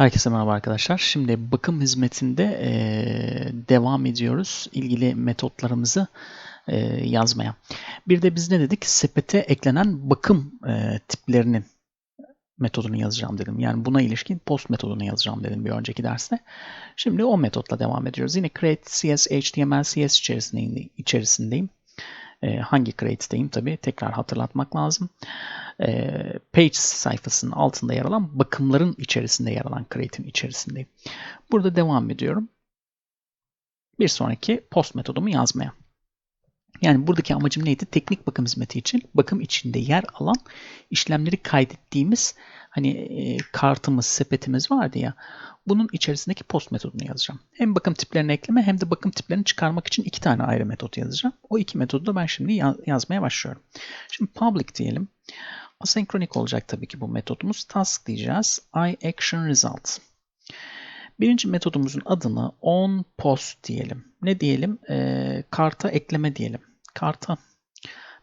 Herkese merhaba arkadaşlar. Şimdi bakım hizmetinde eee, devam ediyoruz ilgili metotlarımızı eee, yazmaya. Bir de biz ne dedik? Sepete eklenen bakım eee, tiplerinin metodunu yazacağım dedim. Yani buna ilişkin post metodunu yazacağım dedim bir önceki derste. Şimdi o metotla devam ediyoruz. Yine create CS, HTML, CS içerisindeyim. içerisindeyim. Eee, hangi create'deyim tabii tekrar hatırlatmak lazım. Eee, page sayfasının altında yer alan bakımların içerisinde yer alan create'in içerisindeyim. Burada devam ediyorum. Bir sonraki post metodumu yazmaya. Yani buradaki amacım neydi? Teknik bakım hizmeti için bakım içinde yer alan işlemleri kaydettiğimiz hani e, kartımız, sepetimiz vardı ya. Bunun içerisindeki post metodunu yazacağım. Hem bakım tiplerini ekleme hem de bakım tiplerini çıkarmak için iki tane ayrı metot yazacağım. O iki metodu da ben şimdi ya- yazmaya başlıyorum. Şimdi public diyelim. Asenkronik olacak tabii ki bu metodumuz. Task diyeceğiz. I action result. Birinci metodumuzun adını on post diyelim. Ne diyelim? Ee, karta ekleme diyelim. Karta.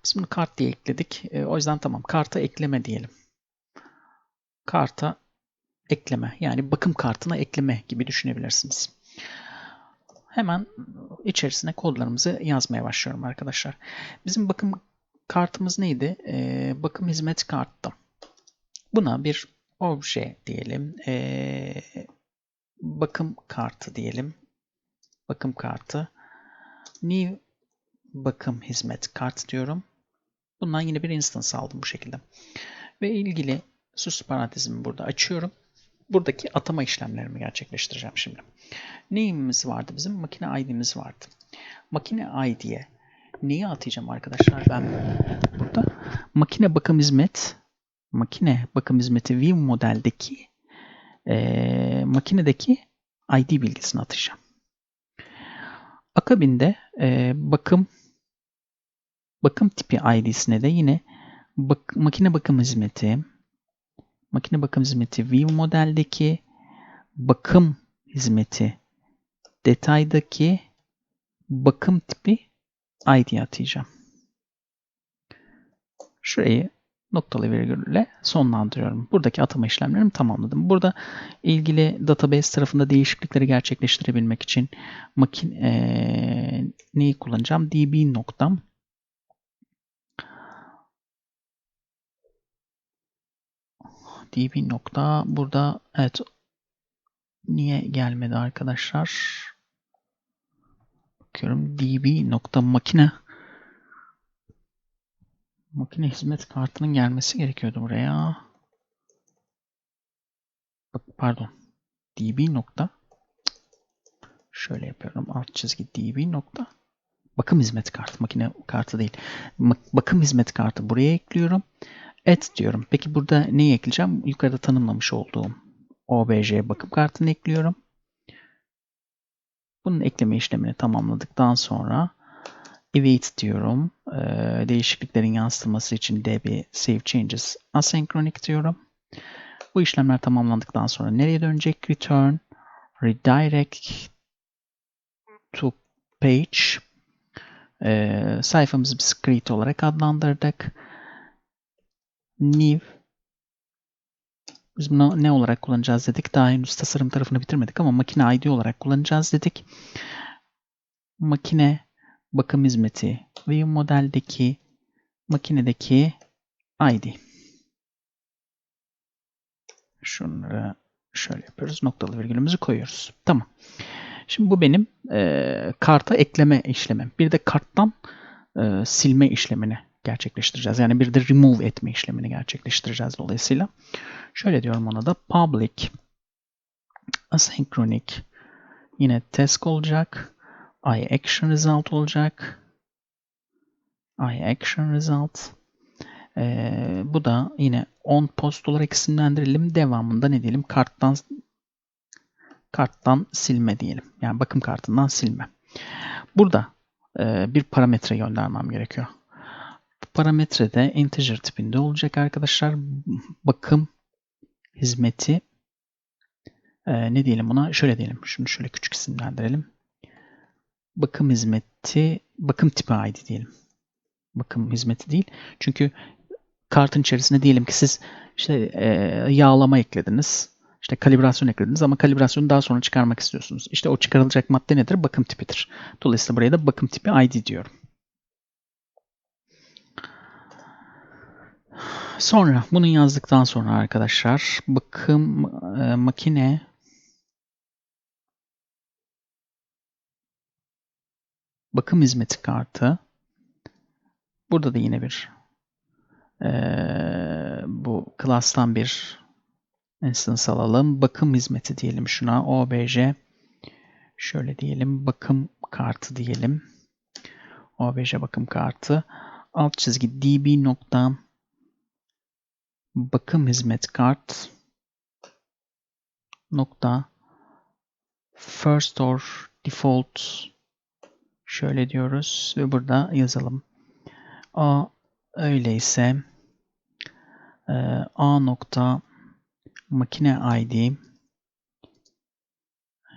Biz bunu kart diye ekledik. Ee, o yüzden tamam. Karta ekleme diyelim. Karta ekleme. Yani bakım kartına ekleme gibi düşünebilirsiniz. Hemen içerisine kodlarımızı yazmaya başlıyorum arkadaşlar. Bizim bakım kartımız neydi? Ee, bakım hizmet kartı. Buna bir obje diyelim. Ee, bakım kartı diyelim. Bakım kartı. New bakım hizmet kart diyorum. Bundan yine bir instance aldım bu şekilde. Ve ilgili süs parantezimi burada açıyorum. Buradaki atama işlemlerimi gerçekleştireceğim şimdi. Neyimiz vardı bizim? Makine ID'miz vardı. Makine ID'ye neyi atayacağım arkadaşlar ben burada? Makine bakım hizmet makine bakım hizmeti View modeldeki eee, makinedeki ID bilgisini atacağım. Akabinde eee, bakım bakım tipi ID'sine de yine bak, makine bakım hizmeti makine bakım hizmeti View modeldeki bakım hizmeti detaydaki bakım tipi ID atayacağım. Şurayı noktalı virgülle sonlandırıyorum. Buradaki atama işlemlerimi tamamladım. Burada ilgili database tarafında değişiklikleri gerçekleştirebilmek için makin eee, neyi kullanacağım? db noktam db nokta burada evet niye gelmedi arkadaşlar? Bakıyorum db nokta makine makine hizmet kartının gelmesi gerekiyordu buraya. Bak, pardon. db nokta şöyle yapıyorum. Alt çizgi db nokta bakım hizmet kartı. Makine kartı değil. Bakım hizmet kartı buraya ekliyorum. Et diyorum. Peki burada neyi ekleyeceğim? Yukarıda tanımlamış olduğum obj bakım kartını ekliyorum. Bunun ekleme işlemini tamamladıktan sonra await diyorum. Ee, değişikliklerin yansıtılması için db save changes asynchronous diyorum. Bu işlemler tamamlandıktan sonra nereye dönecek? Return, redirect to page. Ee, sayfamızı bir script olarak adlandırdık. New biz bunu ne olarak kullanacağız dedik. Daha henüz tasarım tarafını bitirmedik ama makine ID olarak kullanacağız dedik. Makine bakım hizmeti View modeldeki makinedeki ID. Şunları şöyle yapıyoruz. Noktalı virgülümüzü koyuyoruz. Tamam. Şimdi bu benim e, karta ekleme işlemim. Bir de karttan e, silme işlemini gerçekleştireceğiz. Yani bir de remove etme işlemini gerçekleştireceğiz dolayısıyla. Şöyle diyorum ona da public asynchronous yine task olacak. I action result olacak. I action result. Ee, bu da yine on post olarak isimlendirelim. Devamında ne diyelim? Karttan karttan silme diyelim. Yani bakım kartından silme. Burada e, bir parametre göndermem gerekiyor. Parametre de integer tipinde olacak arkadaşlar. Bakım hizmeti e, ne diyelim buna? Şöyle diyelim. Şunu şöyle küçük isimlendirelim. Bakım hizmeti, bakım tipi ID diyelim. Bakım hizmeti değil. Çünkü kartın içerisinde diyelim ki siz işte e, yağlama eklediniz. İşte kalibrasyon eklediniz ama kalibrasyonu daha sonra çıkarmak istiyorsunuz. İşte o çıkarılacak madde nedir? Bakım tipidir. Dolayısıyla buraya da bakım tipi ID diyorum. Sonra bunu yazdıktan sonra arkadaşlar bakım e, makine bakım hizmeti kartı burada da yine bir e, bu class'tan bir instance alalım. Bakım hizmeti diyelim şuna. OBJ şöyle diyelim. Bakım kartı diyelim. OBJ bakım kartı. Alt çizgi db nokta bakım hizmet kart nokta first or default şöyle diyoruz ve burada yazalım. A öyleyse e, A nokta makine ID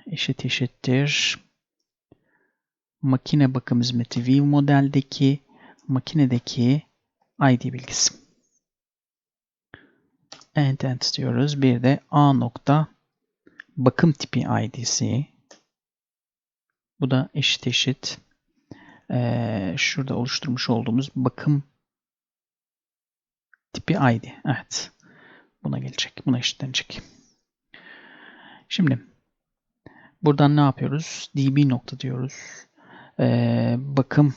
eşit eşittir makine bakım hizmeti view modeldeki makinedeki ID bilgisi. End diyoruz. Bir de A nokta bakım tipi ID'si. Bu da eşit eşit. Ee, şurada oluşturmuş olduğumuz bakım tipi ID. Evet. Buna gelecek. Buna eşitlenecek. Şimdi buradan ne yapıyoruz? db nokta diyoruz. Ee, bakım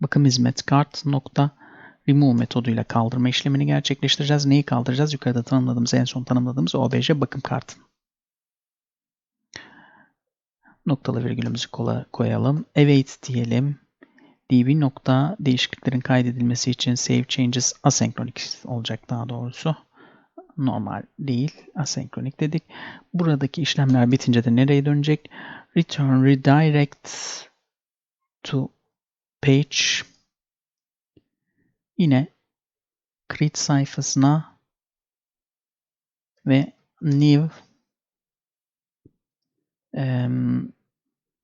bakım hizmet kart nokta remove metoduyla kaldırma işlemini gerçekleştireceğiz. Neyi kaldıracağız? Yukarıda tanımladığımız, en son tanımladığımız OBJ bakım kartını. Noktalı virgülümüzü koyalım. Await diyelim. db nokta değişikliklerin kaydedilmesi için save changes asenkronik olacak daha doğrusu. Normal değil. Asenkronik dedik. Buradaki işlemler bitince de nereye dönecek? Return redirect to page yine create sayfasına ve new e,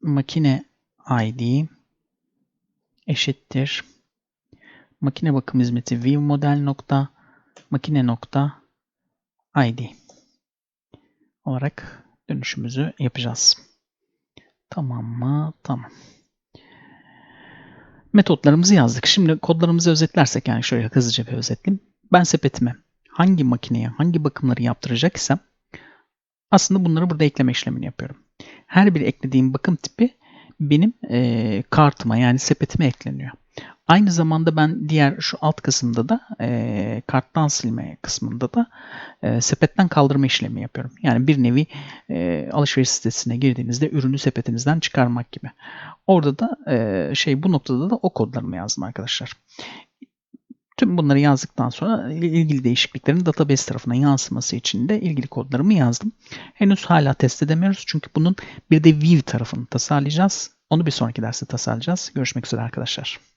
makine ID eşittir makine bakım hizmeti view model nokta makine nokta ID olarak dönüşümüzü yapacağız. Tamam mı? Tamam. Metotlarımızı yazdık. Şimdi kodlarımızı özetlersek yani şöyle hızlıca bir özetleyeyim. Ben sepetime hangi makineye hangi bakımları yaptıracaksam aslında bunları burada ekleme işlemini yapıyorum. Her bir eklediğim bakım tipi benim e, kartıma yani sepetime ekleniyor. Aynı zamanda ben diğer şu alt kısımda da e, karttan silme kısmında da e, sepetten kaldırma işlemi yapıyorum. Yani bir nevi e, alışveriş sitesine girdiğinizde ürünü sepetinizden çıkarmak gibi. Orada da e, şey bu noktada da o kodlarımı yazdım arkadaşlar. Tüm bunları yazdıktan sonra ilgili değişikliklerin database tarafına yansıması için de ilgili kodlarımı yazdım. Henüz hala test edemiyoruz çünkü bunun bir de view tarafını tasarlayacağız. Onu bir sonraki derste tasarlayacağız. Görüşmek üzere arkadaşlar.